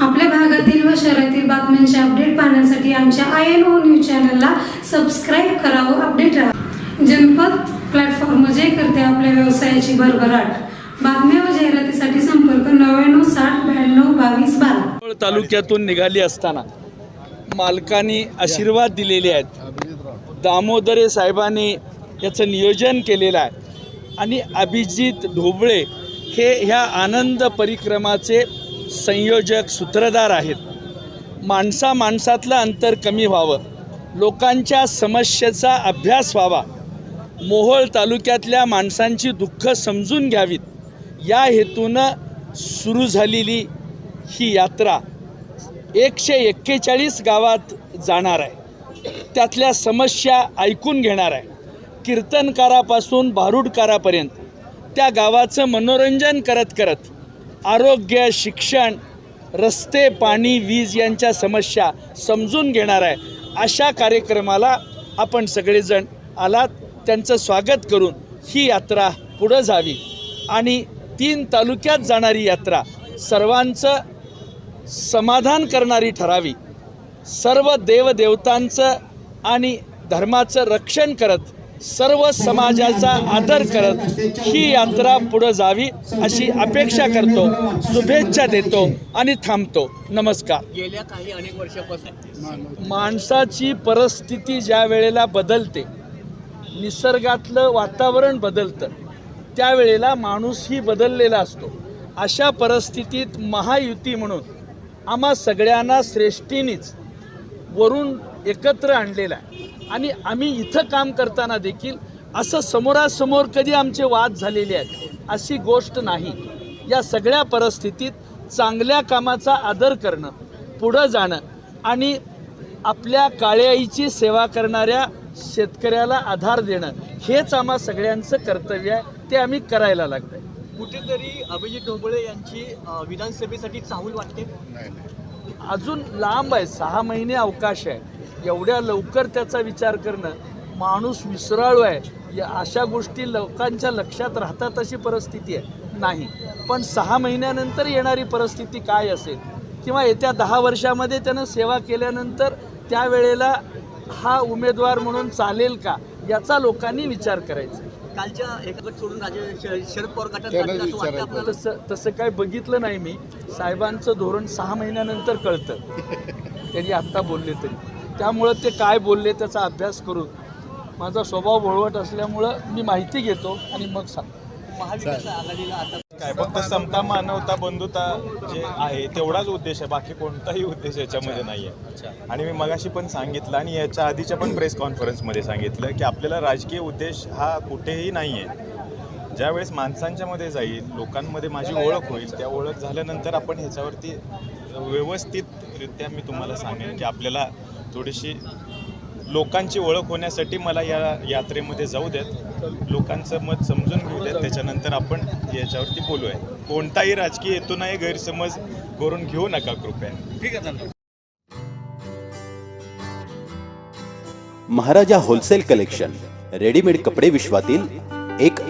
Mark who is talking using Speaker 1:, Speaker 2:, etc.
Speaker 1: आपल्या भागातील व शहरातील बातम्यांचे अपडेट पाहण्यासाठी आमच्या आय एन ओ न्यूज चॅनलला सबस्क्राईब करावं अपडेट राहा. जनपद प्लॅटफॉर्म जे करते आपल्या व्यवसायाची भरभराट. बातम्या व जाहिरातीसाठी संपर्क नव्याण्णव साठ ब्याण्णव बावीस बारा.
Speaker 2: तालुक्यातून निघाली असताना मालकांनी आशीर्वाद दिलेले आहेत. दामोदरे साहेबांनी याचं नियोजन केलेलं आहे. आणि अभिजित ढोबळे हे ह्या आनंद परिक्रमाचे संयोजक सूत्रधार आहेत. माणसा माणसातलं अंतर कमी व्हावं. लोकांच्या समस्येचा अभ्यास व्हावा. मोहोळ तालुक्यातल्या माणसांची दुःख समजून घ्यावीत. या हेतूनं सुरू झालेली ही यात्रा एकशे एक्केचाळीस गावात जाणार आहे. त्यातल्या समस्या ऐकून घेणार आहे. कीर्तनकारापासून भारुडकारापर्यंत त्या गावाचं मनोरंजन करत करत आरोग्य शिक्षण रस्ते पाणी वीज यांच्या समस्या समजून घेणार आहे. अशा कार्यक्रमाला आपण सगळेजण आलात. त्यांचं स्वागत करून ही यात्रा पुढं जावी. आणि तीन तालुक्यात जाणारी यात्रा सर्वांचं समाधान करणारी ठरावी. सर्व देवदेवतांचं आणि धर्माचं रक्षण करत सर्व समाजाचा आदर करत ही यात्रा पुढं जावी अशी अपेक्षा करतो शुभेच्छा देतो आणि थांबतो. नमस्कार.
Speaker 3: गेल्या काही अनेक वर्षापासून.
Speaker 2: माणसाची परिस्थिती ज्या वेळेला बदलते निसर्गातलं वातावरण बदलतं त्यावेळेला माणूसही बदललेला असतो. अशा परिस्थितीत महायुती म्हणून आम्हा सगळ्यांना श्रेष्ठीनीच वरून एकत्र आणलेलं आहे. आणि आम्ही इथं काम करताना देखील असं समोरासमोर कधी आमचे वाद झालेले आहेत अशी गोष्ट नाही. या सगळ्या परिस्थितीत चांगल्या कामाचा आदर करणं पुढं जाणं आणि आपल्या काळ्याईची सेवा करणाऱ्या शेतकऱ्याला आधार देणं हेच आम्हा सगळ्यांचं कर्तव्य आहे. ते आम्ही करायला लागतंय
Speaker 3: कुठेतरी अभिजित ढोबळे यांची विधानसभेसाठी चाहूल वाटते?
Speaker 2: अजून लांब आहे सहा महिने अवकाश आहे. एवढ्या लवकर त्याचा विचार करणं माणूस विसराळू आहे. या अशा गोष्टी लोकांच्या लक्षात राहतात अशी परिस्थिती आहे. नाही. पण सहा महिन्यानंतर येणारी परिस्थिती काय असेल? किंवा येत्या दहा वर्षामध्ये त्यानं सेवा केल्यानंतर त्यावेळेला हा उमेदवार म्हणून चालेल का? याचा लोकांनी विचार करायचा.
Speaker 3: कालच्या एक गट सोडून राजे शरद पवार गटात
Speaker 2: तसं तसं काय बघितलं नाही मी. साहेबांचं धोरण सहा महिन्यानंतर कळतं. त्यांनी आत्ता बोलले तरी. त्यामुळं ते काय बोलले त्याचा अभ्यास करून माझा स्वभाव बळवट असल्यामुळं मी माहिती घेतो आणि मग सांगतो.
Speaker 3: महाविकास आघाडीला आता
Speaker 4: काय फक्त समता मानवता बंधुता जे आहे तेवढाच उद्देश आहे बाकी कोणताही उद्देश याच्यामध्ये नाही आहे आणि मी मगाशी पण सांगितलं आणि याच्या आधीच्या पण प्रेस कॉन्फरन्समध्ये सांगितलं की आपल्याला राजकीय उद्देश हा कुठेही नाही आहे ज्यावेळेस माणसांच्या मध्ये जाईल लोकांमध्ये माझी ओळख होईल त्या ओळख झाल्यानंतर आपण ह्याच्यावरती व्यवस्थितरित्या मी तुम्हाला सांगेन की आपल्याला थोडीशी लोकांची ओळख होण्यासाठी मला या यात्रेमध्ये जाऊ द्यात लोकांचं मत समजून घेऊ द्यात त्याच्यानंतर आपण याच्यावरती बोलूया. कोणताही राजकीय हेतू नाही गैरसमज करून घेऊ नका कृपया.
Speaker 5: महाराजा होलसेल कलेक्शन रेडीमेड कपडे विश्वातील एक